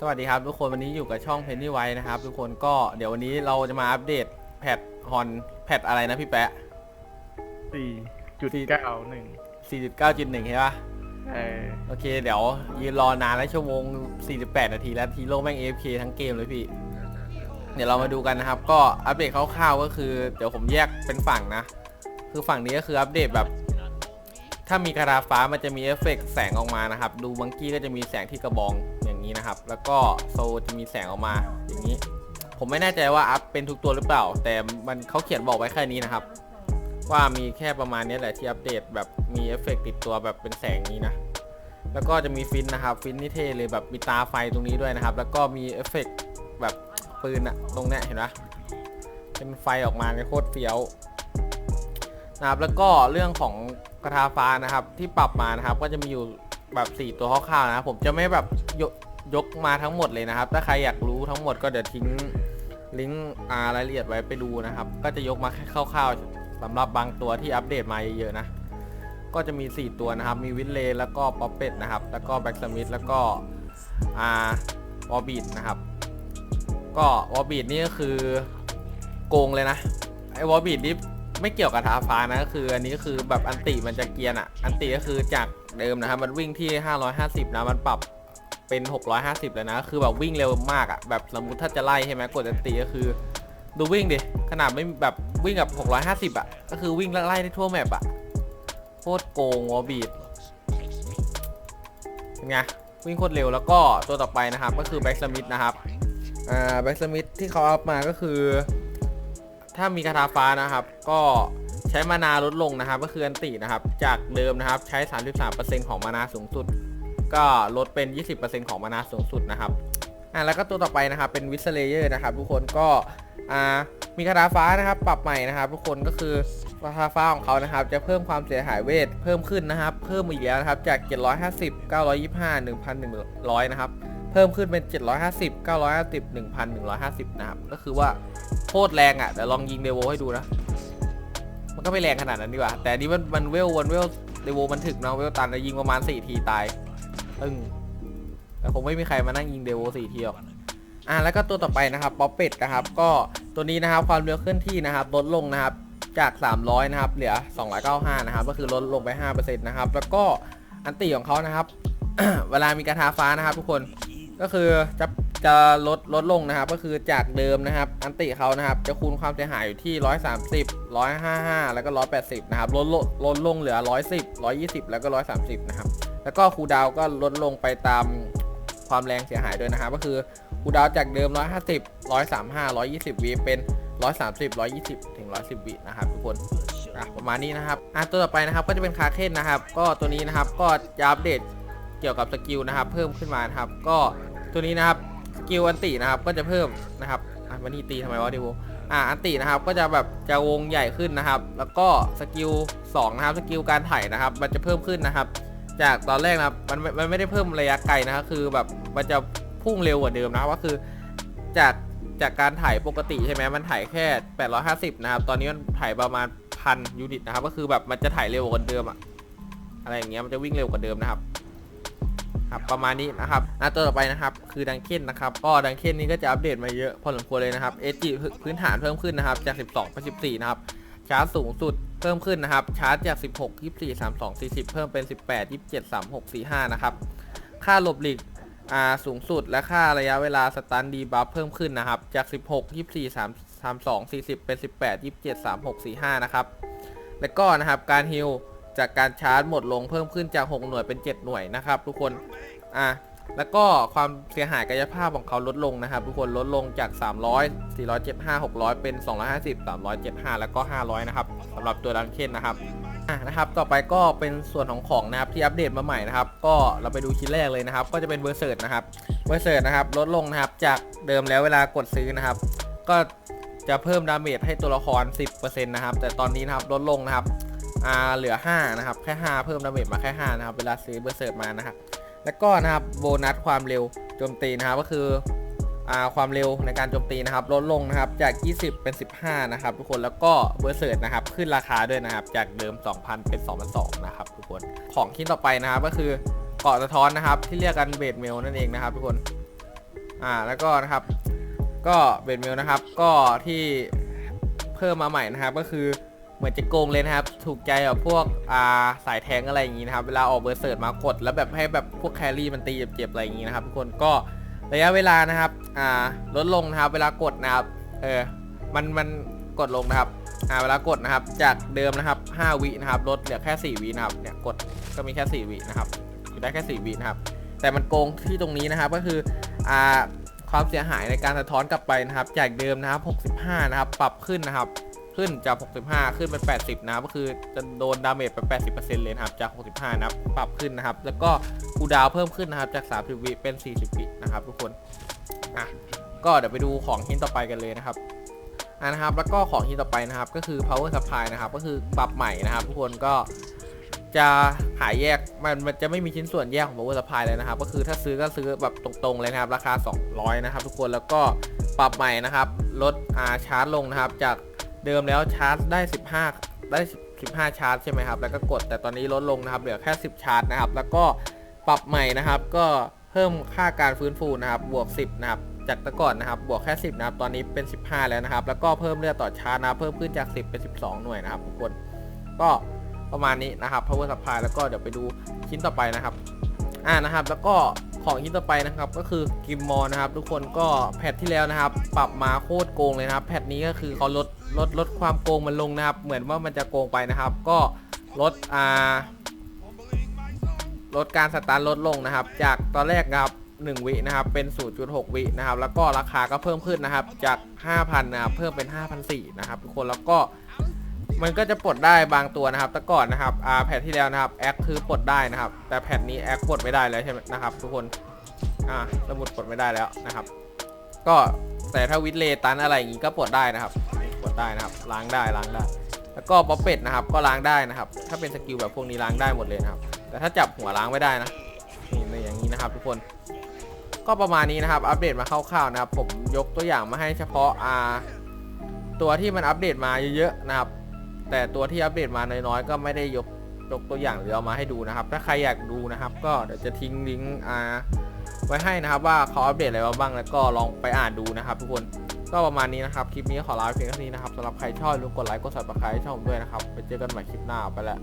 สวัสดีครับทุกคนวันนี้อยู่กับช่อง Pennywise นะครับ ทุกคนก็เดี๋ยววันนี้เราจะมาอัปเดตแพทฮอนแพทอะไรนะพี่แปะ สี่จุดเก้าหนึ่ง49.1ใช่ปะเออโอเค เดี๋ยวยืนรอนานแล้วชั่วโมง 48 นาทีแล้วทีโร่แม่ง AFK ทั้งเกมเลยพี่ เดี๋ยวเรามาดูกันนะครับ ก็อัปเดตคร่าวๆก็คือ เดี๋ยวผมแยกเป็นฝั่งนะ คือฝั่งนี้ก็คืออัปเดตแบบ ถ้ามีกระดาษฟ้ามันจะมีเอฟเฟกต์แสงออกมานะครับ ดูบังกี้ก็จะมีแสงที่กระบอง อย่างนี้นะครับ แล้วก็โซจะมีแสงออกมาอย่างนี้ ผมไม่แน่ใจว่าอัพเป็นทุกตัวหรือเปล่า แต่มันเขาเขียนบอกไว้แค่นี้นะครับ ว่ามีแค่ประมาณนี้แหละที่อัปเดตแบบมีเอฟเฟกติดตัวแบบเป็นแสงนี้นะแล้วก็จะมีฟินนะครับ ฟินนี่เท่เลยแบบมีตาไฟตรงนี้ด้วยนะครับ แล้วก็มีเอฟเฟกต์แบบปืนอะตรงเนี้ยเห็นไหมเป็นไฟออกมาในโคตรเฟี้ยวนะครับแล้วก็เรื่องของกระทาฟ้านะครับที่ปรับมานะครับ ก็จะมีอยู่แบบ 4 ตัวคร่าวๆนะครับผมจะไม่แบบ ยกมาทั้งหมดเลยนะครับ ถ้าใครอยากรู้ทั้งหมดก็เดี๋ยวทิ้งลิงก์อารายละเอียดไว้ไปดูนะครับ ก็จะยกมาแค่คร่าวๆสำหรับบางตัวที่อัปเดตมาเยอะๆนะ ก็จะมี 4 ตัวนะครับ มีวินเลแล้วก็ป๊อปเป็ดนะครับ แล้วก็แบ็กสมิธแล้วก็อ่าวอบีดนะครับ ก็วอบีดนี่ก็คือโกงเลยนะ ไอ้วอบีดนี่ไม่เกี่ยวกับทาฟ้านะก็คืออันนี้คือแบบอันติมันจะเกียร์อะอันติก็คือจากเดิมนะครับ มันวิ่งที่ 550 นะ มันปรับ เป็น 650 แล้วนะ คือแบบวิ่งเร็วมากอะแบบสมมติถ้าจะไล่ใช่ไหมกดอันติก็คือ ดูวิ่งดิ ขนาดไม่แบบวิ่งกับ 650อะก็คือวิ่งไล่ได้ทั่วแมปอะโคตรโกงวอบีดเป็นไงวิ่งโคตรเร็วแล้วก็ตัวต่อไปนะครับก็คือแบ็กสมิธนะครับอ่าแบ็กสมิธที่เขาอัพมาก็คือ ถ้ามีคาถาฟ้านะครับ ก็ใช้มานาลดลงนะครับ ก็คืออันตินะครับ จากเดิมนะครับใช้ 33%ของมานาสูงสุด ก็ลดเป็น 20%ของมานาสูงสุดนะครับอ่าแล้วก็ตัวต่อไปนะครับเป็นวิสเลเยอร์นะครับทุกคนก็อ่ามีคาถาฟ้านะครับ ปรับใหม่นะครับ ทุกคนก็คือราคาฟ้าของเขานะครับ จะเพิ่มความเสียหายเวทเพิ่มขึ้นนะครับ เพิ่มอีกแล้วนะครับจาก 750 925 1,100 นะครับ เพิ่มขึ้นเป็น 750 950 1,150 นะครับ ก็คือว่าโคตรแรงอะแต่ลองยิงเดโวให้ดูนะ มันก็ไม่แรงขนาดนั้นดีกว่า แต่นี้มันมันเวลวันเวลเดโวมันถึกนะเวลตันแล้วยิงประมาณ 4 ทีตาย ตึ้งแต่คงไม่มีใครมานั่งยิงเดวโว4ทีหรอกอ่าแล้วก็ตัวต่อไปนะครับป๊อปเป็ดนะครับก็ตัวนี้นะครับความเร็วเคลื่อนที่นะครับลดลงนะครับจาก 300 นะครับเหลือ 295 นะครับ ก็คือลดลงไป 5%นะครับ แล้วก็อันติของเขานะครับ เวลามีกระทาฟ้านะครับ ทุกคน ก็คือจะจะลดลดลงนะครับ ก็คือจากเดิมนะครับ อันติเขานะครับ จะคูณความเสียหายอยู่ที่ 130 155 แล้วก็ 180 นะครับ ลดลดลดลงเหลือ 110 120 แล้วก็ 130 นะครับ แล้วก็คูดาวก็ลดลงไปตามความแรงเสียหายด้วยนะครับก็คือคูดาวจากเดิม 150 135 120 วิเป็น 130 120 ถึง 110 วินะครับทุกคนประมาณนี้นะครับอะตัวต่อไปนะครับก็จะเป็นคาเคนนะครับ ก็ตัวนี้นะครับก็จะอัปเดตเกี่ยวกับสกิลนะครับ เพิ่มขึ้นมานะครับ ก็ตัวนี้นะครับสกิลอันตินะครับก็จะเพิ่มนะครับอะมันนี่ตีทำไมวะดิวอะอันตินะครับก็จะแบบจะวงใหญ่ขึ้นนะครับ แล้วก็สกิล2นะครับสกิลการไถ่นะครับ มันจะเพิ่มขึ้นนะครับ จากตอนแรกนะมันมันไม่ได้เพิ่มระยะไกลนะครับคือแบบมันจะพุ่งเร็วกว่าเดิมนะครับก็คือจากจากการถ่ายปกติใช่ไหมมันถ่ายแค่ 850 นะครับ ตอนนี้มันถ่ายประมาณพันยูนิตนะครับ ก็คือแบบมันจะถ่ายเร็วกว่าเดิมอะอะไรอย่างเงี้ยมันจะวิ่งเร็วกว่าเดิมนะครับครับประมาณนี้นะครับอะตัวต่อไปนะครับคือดังเคนนะครับ ก็ดังเคนนี้ก็จะอัปเดตมาเยอะพอสมควรเลยนะครับเอจิพื้นฐานเพิ่มขึ้นนะครับ จาก 12เป็น14 นะครับ ชาร์จสูงสุดเพิ่มขึ้นนะครับ ชาร์จจาก 16 24 32 40 เพิ่มเป็น 18 27 36 45 นะครับ ค่าหลบหลีกอ่าสูงสุดและค่าระยะเวลาสตันดีบัฟเพิ่มขึ้นนะครับ จาก 16 24 3 32 40 เป็น 18 27 36 45 นะครับ แล้วก็นะครับการฮิลจากการชาร์จหมดลงเพิ่มขึ้นจาก 6 หน่วยเป็น 7 หน่วยนะครับ ทุกคน อ่า แล้วก็ความเสียหายกายภาพของเขาลดลงนะครับ ทุกคนลดลงจาก 300 475 600 เป็น 250 375 แล้วก็ 500 นะครับสำหรับตัวดันเคนนะครับอะนะครับ ต่อไปก็เป็นส่วนของของนะครับที่อัปเดตมาใหม่นะครับ ก็เราไปดูชิ้นแรกเลยนะครับ ก็จะเป็นเบอร์เซิร์นะครับเบอร์เซิร์นะครับลดลงนะครับจากเดิมแล้วเวลากดซื้อนะครับ ก็จะเพิ่มดาเมจให้ตัวละคร 10%นะครับ แต่ตอนนี้นะครับลดลงนะครับอ่าเหลือ 5 นะครับ แค่ 5 เพิ่มดาเมจมาแค่ 5 นะครับ เวลาซื้อเบอร์เซิร์มานะครับ แล้วก็นะครับโบนัสความเร็วโจมตีนะครับก็คืออความเร็วในการโจมตีนะครับลดลงนะครับจาก 20 เป็น 15 นะครับ ทุกคนแล้วก็เบอร์เซิร์นะครับขึ้นราคาด้วยนะครับ จากเดิม 2,000 เป็น 2,200นะครับทุกคนของชิ้นต่อไปนะครับก็คือเกาะสะท้อนนะครับ ที่เรียกกันเบดเมลนั่นเองนะครับ ทุกคนอ่าแล้วก็นะครับก็เบดเมลนะครับ ก็ที่เพิ่มมาใหม่นะครับก็คือ เหมือนจะโกงเลยนะครับ ถูกใจแบบพวกอ่าสายแทงอะไรอย่างงี้นะครับ เวลาออกเบอร์เสิร์ตมากด แล้วแบบให้แบบพวกแครี่มันตีเจ็บๆอะไรอย่างงี้นะครับทุกคนก็ระยะเวลานะครับอ่าลดลงนะครับ เวลากดนะครับเออมันมันกดลงนะครับอ่าเวลากดนะครับจากเดิมนะครับ 5 วินะครับลดเหลือแค่ 4 วินะครับเนี่ยกดก็มีแค่ 4 วินะครับอยู่ได้แค่ 4 วินะครับ แต่มันโกงที่ตรงนี้นะครับก็คืออ่าความเสียหายในการสะท้อนกลับไปนะครับ จากเดิมนะครับ 65 นะครับ ปรับขึ้นนะครับ ขึ้นจาก 65 ขึ้นเป็น 80 นะครับ ก็คือจะโดนดาเมจไป 80%เลยนะครับ จาก 65 นะครับ ปรับขึ้นนะครับ แล้วก็คูดาวเพิ่มขึ้นนะครับ จาก 30 วิเป็น 40 วินะครับ ทุกคน อะ ก็เดี๋ยวไปดูของชิ้นต่อไปกันเลยนะครับอะนะครับ แล้วก็ของชิ้นต่อไปนะครับ ก็คือ power supply นะครับ ก็คือปรับใหม่นะครับ ทุกคน ก็จะหายแยกมันมันจะไม่มีชิ้นส่วนแยกของ power supply เลยนะครับ ก็คือถ้าซื้อก็ซื้อแบบตรงๆเลยนะครับ ราคา 200 นะครับ ทุกคน แล้วก็ปรับใหม่นะครับ ลดอาชาร์จลงนะครับ จาก เดิมแล้วชาร์จได้ 15 ได้ 15 ชาร์จใช่ไหมครับ แล้วก็กดแต่ตอนนี้ลดลงนะครับ เหลือแค่ 10 ชาร์จนะครับ แล้วก็ปรับใหม่นะครับ ก็เพิ่มค่าการฟื้นฟูนะครับ บวก 10 นะครับ จากแต่ก่อนนะครับ บวกแค่ 10 นะครับ ตอนนี้เป็น 15 แล้วนะครับ แล้วก็เพิ่มเลือดต่อชาร์จนะเพิ่มขึ้นจาก 10 เป็น 12 หน่วยนะครับทุกคน ก็ประมาณนี้นะครับ power supply แล้วก็เดี๋ยวไปดูชิ้นต่อไปนะครับ อ่านะครับ แล้วก็ ของชิ้นต่อไปนะครับ ก็คือกิมมอนนะครับ ทุกคนก็แพทที่แล้วนะครับ ปรับมาโคตรโกงเลยนะครับ แพทนี้ก็คือเขาลดลดลดความโกงมันลงนะครับ เหมือนว่ามันจะโกงไปนะครับ ก็ลดอ่าลดการสตาร์ทลดลงนะครับ จากตอนแรกนะครับ1วินะครับเป็น 0.6 วินะครับ แล้วก็ราคาก็เพิ่มขึ้นนะครับ จาก 5,000 นะครับ เพิ่มเป็น5,400นะครับ ทุกคนแล้วก็ มันก็จะปลดได้บางตัวนะครับ แต่ก่อนนะครับอ่าแพทที่แล้วนะครับแอคคือปลดได้นะครับ แต่แพทนี้แอคปลดไม่ได้แล้วใช่ไหมนะครับทุกคนอ่าสมุดปลดไม่ได้แล้วนะครับ ก็แต่ถ้าวิดเลตันอะไรอย่างงี้ก็ปลดได้นะครับปลดได้นะครับล้างได้ล้างได้แล้วก็ป๊อปเป็ดนะครับก็ล้างได้นะครับ ถ้าเป็นสกิลแบบพวกนี้ล้างได้หมดเลยนะครับ แต่ถ้าจับหัวล้างไม่ได้นะนี่ในอย่างนี้นะครับ ทุกคนก็ประมาณนี้นะครับ อัปเดตมาคร่าวๆนะครับ ผมยกตัวอย่างมาให้เฉพาะอาตัวที่มันอัปเดตมาเยอะๆนะครับ แต่ตัวที่อัปเดตมาน้อยๆก็ไม่ได้ยกยกตัวอย่างหรือเอามาให้ดูนะครับ ถ้าใครอยากดูนะครับ ก็เดี๋ยวจะทิ้งลิงก์อ่าไว้ให้นะครับ ว่าเขาอัปเดตอะไรมาบ้างแล้วก็ลองไปอ่านดูนะครับ ทุกคนก็ประมาณนี้นะครับ คลิปนี้ขอลาเพียงเท่านี้นะครับสำหรับใครชอบอย่าลืมกดไลค์กด subscribe ให้ช่องด้วยนะครับไปเจอกันใหม่คลิปหน้าไปแล้ว